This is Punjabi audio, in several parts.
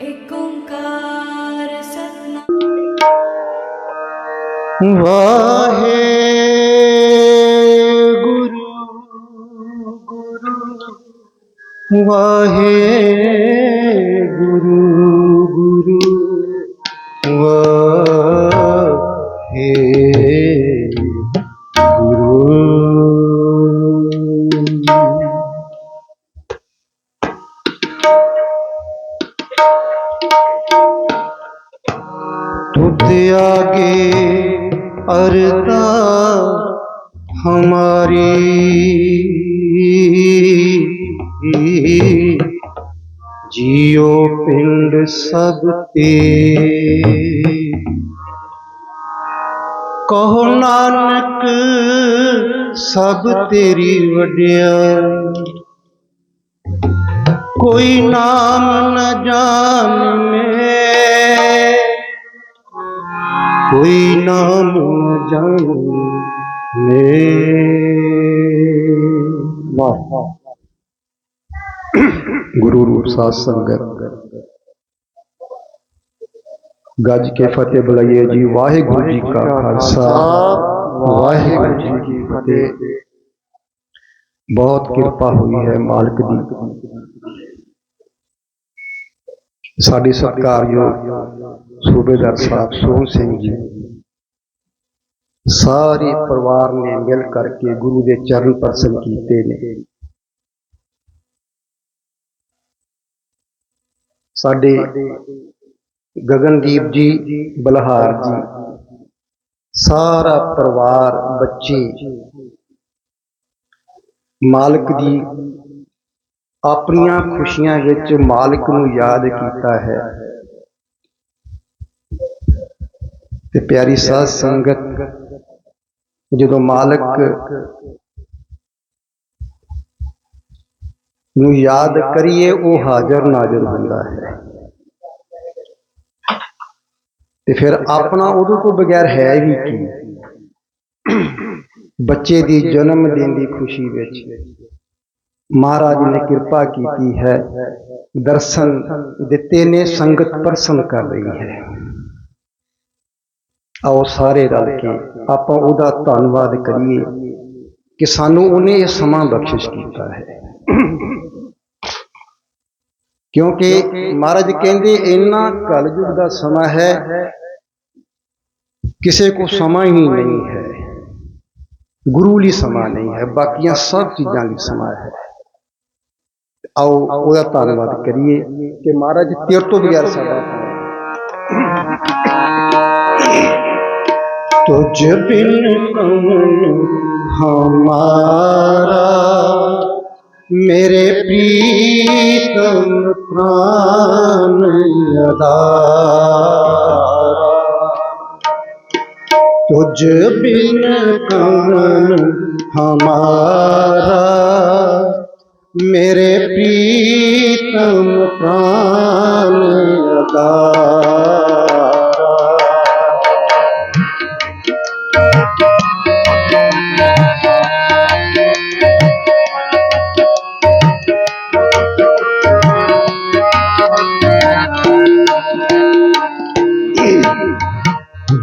ਏਕ ਓੰਕਾਰ ਸਤਨਾਮ। ਵਾਹਿਗੁਰੂ ਗੁਰੂ ਵਾਹਿਗੁਰੂ ਗੁਰੂ ਵਾਹਿਗੁਰੂ। ਪਿੰਡ ਸਭ ਤੇ। ਕਹੋ ਨਾਨਕ, ਸਭ ਤੇਰੀ ਵਡਿਆਈ ਕੋਈ ਨਾਮ ਨ ਜਾਣੇ। ਕੋਈ ਨਾਮ ਨ ਜਾਣੇ। ਵਾਹ। ਗੁਰੂ ਰੂਪ ਸਾਧ ਸੰਗਤ ਗੱਜ ਕੇ ਫਤਿਹ ਬੁਲਾਈਏ ਜੀ। ਵਾਹਿਗੁਰੂ ਜੀ ਕਾ ਖਾਲਸਾ। ਵਾਹਿਗੁਰੂ ਜੀ ਕੀ ਫਤਿਹ। ਬਹੁਤ ਕਿਰਪਾ ਹੋਈ ਹੈ ਮਾਲਕ ਦੀ। ਸਾਡੇ ਸਤਿਕਾਰਯੋਗ ਸੂਬੇਦਾਰ ਸਾਹਿਬ ਸੋਹਣ ਸਿੰਘ ਜੀ। ਸਾਰੇ ਪਰਿਵਾਰ ਨੇ ਮਿਲ ਕਰਕੇ ਗੁਰੂ ਦੇ ਚਰਨ ਪਰਸਨ ਕੀਤੇ ਨੇ। ਸਾਡੇ ਗਗਨਦੀਪ ਜੀ, ਬਲਹਾਰ ਜੀ। ਸਾਰਾ ਪਰਿਵਾਰ, ਬੱਚੇ। ਮਾਲਕ ਦੀ ਆਪਣੀਆਂ ਖੁਸ਼ੀਆਂ ਵਿੱਚ ਮਾਲਕ ਨੂੰ ਯਾਦ ਕੀਤਾ ਹੈ। ਤੇ ਪਿਆਰੀ ਸਾਧ ਸੰਗਤ, ਜਦੋਂ ਮਾਲਕ ਨੂੰ ਯਾਦ ਕਰੀਏ, ਉਹ ਹਾਜ਼ਰ ਨਾਜ਼ਰ ਹੁੰਦਾ ਹੈ। ਤੇ ਫਿਰ ਆਪਣਾ ਉਹਦੇ ਤੋਂ ਬਗੈਰ ਹੈ ਵੀ ਕੀ? ਬੱਚੇ ਦੀ ਜਨਮ ਦਿਨ ਦੀ ਖੁਸ਼ੀ ਵਿੱਚ। ਮਹਾਰਾਜ ਨੇ ਕਿਰਪਾ ਕੀਤੀ ਹੈ। ਦਰਸ਼ਨ ਦਿੱਤੇ ਨੇ ਸੰਗਤ ਪ੍ਰਸੰਨ ਕਰ ਰਹੀ ਹੈ। ਆਓ ਸਾਰੇ ਰਲ ਕੇ ਆਪਾਂ ਉਹਦਾ ਧੰਨਵਾਦ ਕਰੀਏ ਕਿ ਸਾਨੂੰ ਉਹਨੇ ਇਹ ਸਮਾਂ ਬਖਸ਼ਿਸ਼ ਕੀਤਾ ਹੈ। ਕਿਉਂਕਿ ਮਹਾਰਾਜ ਕਹਿੰਦੇ ਇੰਨਾ ਕਲਯੁਗ ਦਾ ਸਮਾਂ ਹੈ ਕਿਸੇ ਕੋ ਸਮਾਂ ਹੀ ਨਹੀਂ ਹੈ। ਗੁਰੂ ਲਈ ਸਮਾਂ ਨਹੀਂ ਹੈ ਬਾਕੀਆਂ ਸਭ ਚੀਜ਼ਾਂ ਲਈ ਸਮਾਂ ਹੈ। ਆਓ ਉਹਦਾ ਧੰਨਵਾਦ ਕਰੀਏ ਕਿ ਮਹਾਰਾਜ ਤੇਰੇ ਤੋਂ ਬਗੈਰ ਸਾਡਾ ਤੁਝ ਬਿਨ ਕੌਣ ਹਮਾਰਾ ਮੇਰੇ ਪ੍ਰੀਤਮ ਪ੍ਰਾਨ ਅਦਾਰਾ ਤੁਝ ਬਿਨ ਕੌਣ ਹਮਾਰਾ। ਮੇਰੇ ਪ੍ਰੀਤਮ ਪ੍ਰਾਨ ਅਦਾਰਾ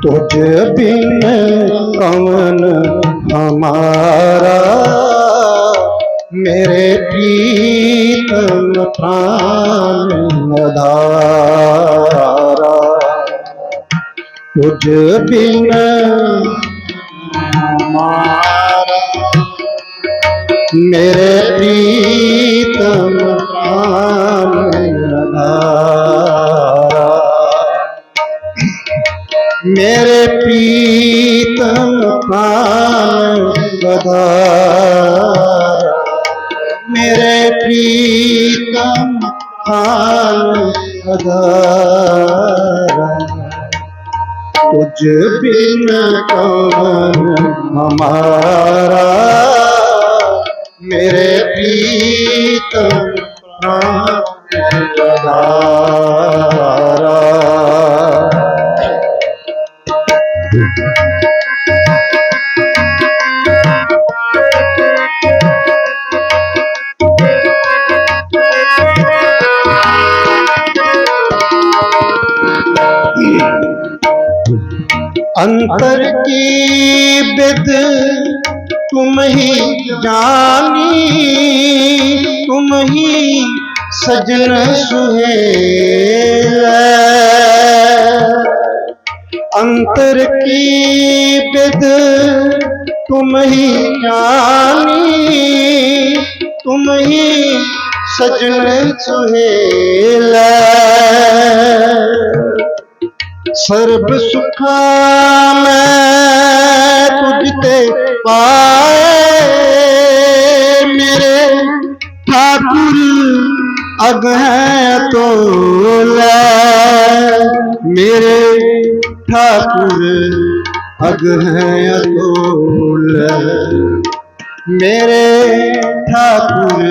तुझ बिन कवन हमारा मेरे प्रीतम प्राण धारा तुझ बिन हमारा मेरे प्रीतम बधारा मेरे प्रीतम प्राण बधारा तुझ बिन कौन हमारा मेरे प्रीतम प्राण अंतर की विद तुम ही जानी तुम ही सजन सुहेल अंतर की विद तुम ही जानी तुम ही सजन सुहेल ਸਰਬ ਸੁਖਾਂ ਮੈਂ ਤੁਝ ਤੇ ਪਾਏ। ਮੇਰੇ ਠਾਕੁਰ ਅਗ ਹੈ। ਤੋਲੇ ਮੇਰੇ ਠਾਕੁਰ ਅਗ ਹੈ। ਤੋਲੇ ਮੇਰੇ ਠਾਕੁਰ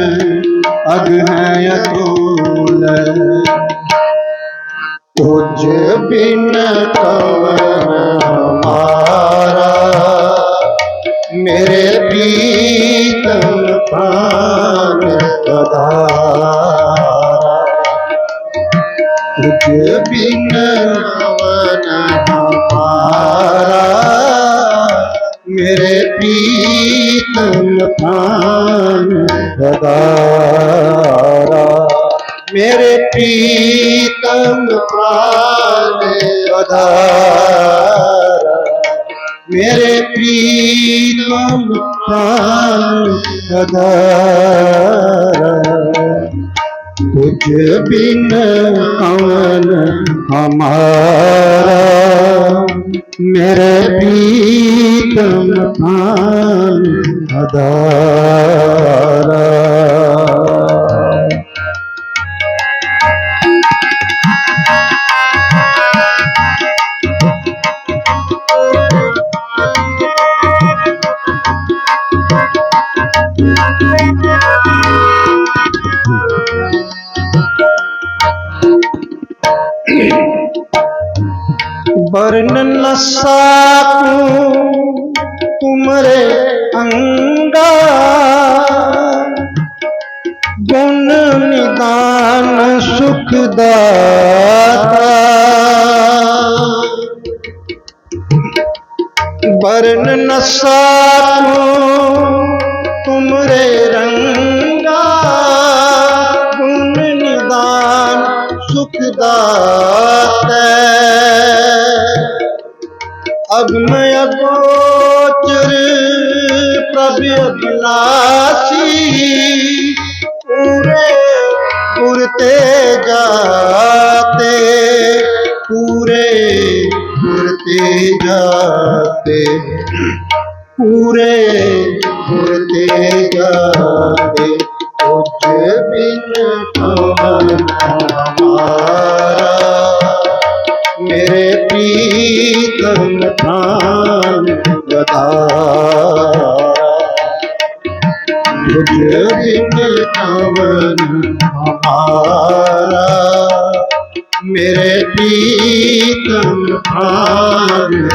ਅਗ ਹੈ। ਤੋਲੇ तुझ बिन कवन हमारा मेरे प्रीतम प्राण पधारा तुझ बिन कवन हमारा मेरे प्रीतम प्राण पधारा मेरे ਰੰਗ ਪਾਵੇ ਅਧਾਰਾ ਮੇਰੇ ਪੀਰ ਮੁਖਾਨ ਅਧਾਰਾ ਤੁਝ ਬਿਨ ਕੌਣ ਹਮਾਰਾ। ਮੇਰੇ ਪੀਰ ਮੁਖਾਨ ਅਧਾਰਾ वर्ण न साकूं तुमरे अंगा गुण निदान सुखदाता वर्ण न साकूं तुमरे रंगा गुण निदान सुखदाता ਪੂਰੇ ਗੁਰ ਤੇ ਜਾਵੇ, ਕੁਝ ਬਿਨ ਹਮਾਰਾ ਮੇਰੇ ਪ੍ਰੀਤਮ ਥਾਨ ਗਦਾਰਾ ਕੁਝ ਬਿਨ ਹਮਨ ਹਮਾਰਾ ਮੇਰੇ ਪ੍ਰੀਤਮ ਥਾਨ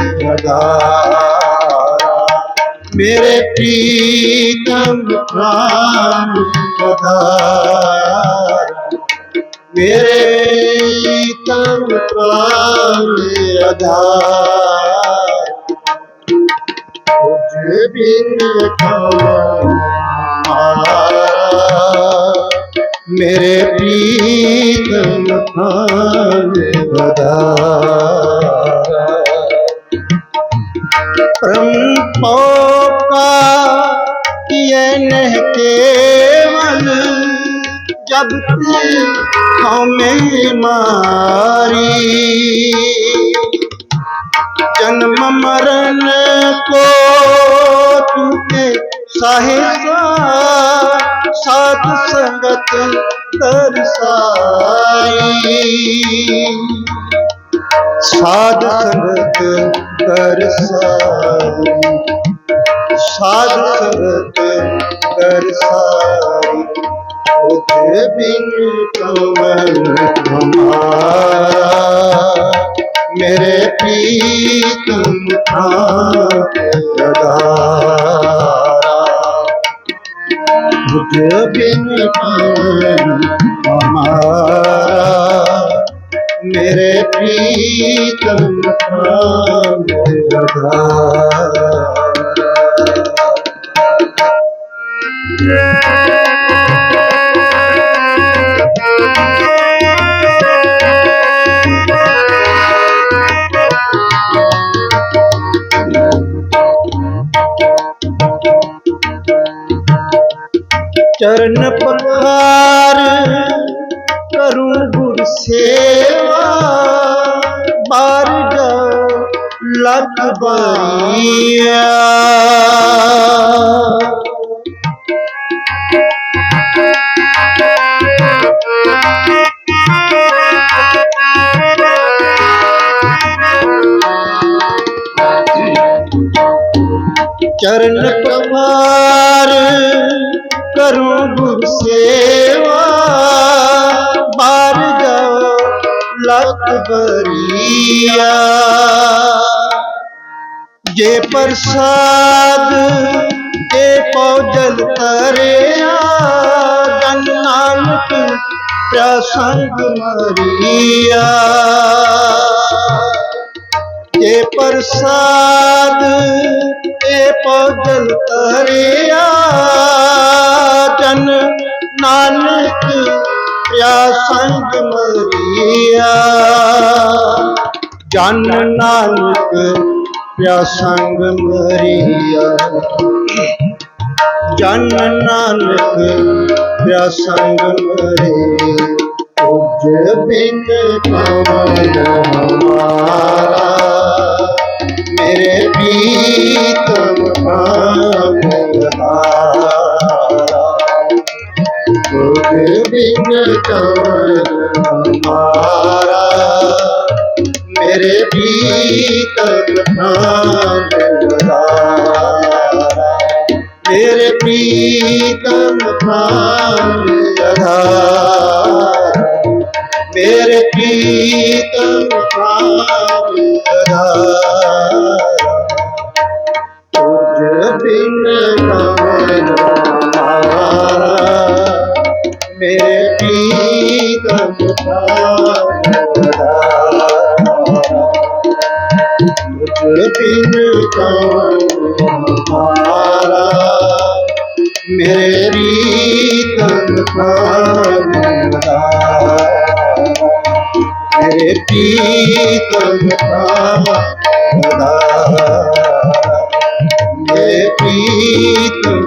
ਮੇਰੇ ਪ੍ਰੀਤਮ ਪ੍ਰਾਨ ਪਧਾਰ ਮੇਰੇ ਤਨ ਪ੍ਰਾਨ ਅਧਾਰ ਕੁਝ ਬਿਨ ਖਵਾ ਮੇਰੇ ਪ੍ਰੀਤਮ ਪ੍ਰਾਨ ਅਧਾਰ ਪ੍ਰਮ केवल जब हमें मारी जन्म मरण को तूने साहिसा साध संगत दर्शाई ਸਾਧ ਸੰਗਤ ਕਰਸਾਈ। ਸਾਧ ਸੰਗਤ ਕਰਸਾਈ। ਉਤੇ ਬਿਨ ਕਵਨ ਹਮਾਰਾ। ਮੇਰੇ ਪ੍ਰੀਤਮ ਥਾ ਰਦਾਰਾ ਉਤੇ ਬਿਨ ਕਵਨ ਹਮਾਰਾ। ਮੇਰੇ ਪ੍ਰੀਤਮ ਨਾਮ ਆਧਾਰ ਚਰਨ ਪਖਾਰ ਲੱਖ ਬਰੀਆ ਚਰਨ ਕਮਾਰ ਕਰੂੰ ਗੁਰ ਸੇਵਾ ਬਾਰ ਜਾ ਲੱਖ ਬਰੀਆ ਜੇ ਪ੍ਰਸਾਦ ਇਹ ਪੌਜਲ ਤਰਿਆ ਜਨ ਨਾਨਕ ਪ੍ਰਸੰਗ ਮਰੀਆ। ਜੇ ਪ੍ਰਸਾਦ ਇਹ ਪੌਜਲ ਤਰਿਆ ਜਨ ਨਾਨਕ ਪ੍ਰਿਆ ਸੰਗ ਮਰੀਆ। ਜਨ ਨਾਨਕ ਪ੍ਰਿਆ ਸੰਗ ਮਰੀਆ। ਜਨ ਨਾਨਕ ਪ੍ਰਿਆ ਸੰਗ ਮਰੇ ਉਜ ਬਿਨ ਪਵਨ ਹਮਾਰਾ ਮੇਰੇ ਪ੍ਰੀਤਮ ਆਮਹਾਰਾ ਉਜ ਬਿਨ ਪਵਨ ਹਮਾਰਾ ਮੇਰੇ ਪ੍ਰੀਤਮ ਆਮਹਾਰਾ ਮੇਰੇ ਪ੍ਰੀਤਮ ਨਾਮ ਆਧਾਰ ਮੇਰੇ ਪ੍ਰੀਤਮ ਨਾਮ ਆਧਾਰ ਤੁਝ ਬਿਨ ਕਮਨ ਮਾਰਾ। ਮੇਰੇ ਪ੍ਰੀਤਮ ਨਾਮ ਬਿਨ ਕੌਣ ਮਾਰਾ ਮੇਰੀ ਤਨਖਾਹ ਮੇਰੇ ਪ੍ਰੀਤਮ ਨਾਮ ਮੇਰੇ ਪ੍ਰੀਤਮ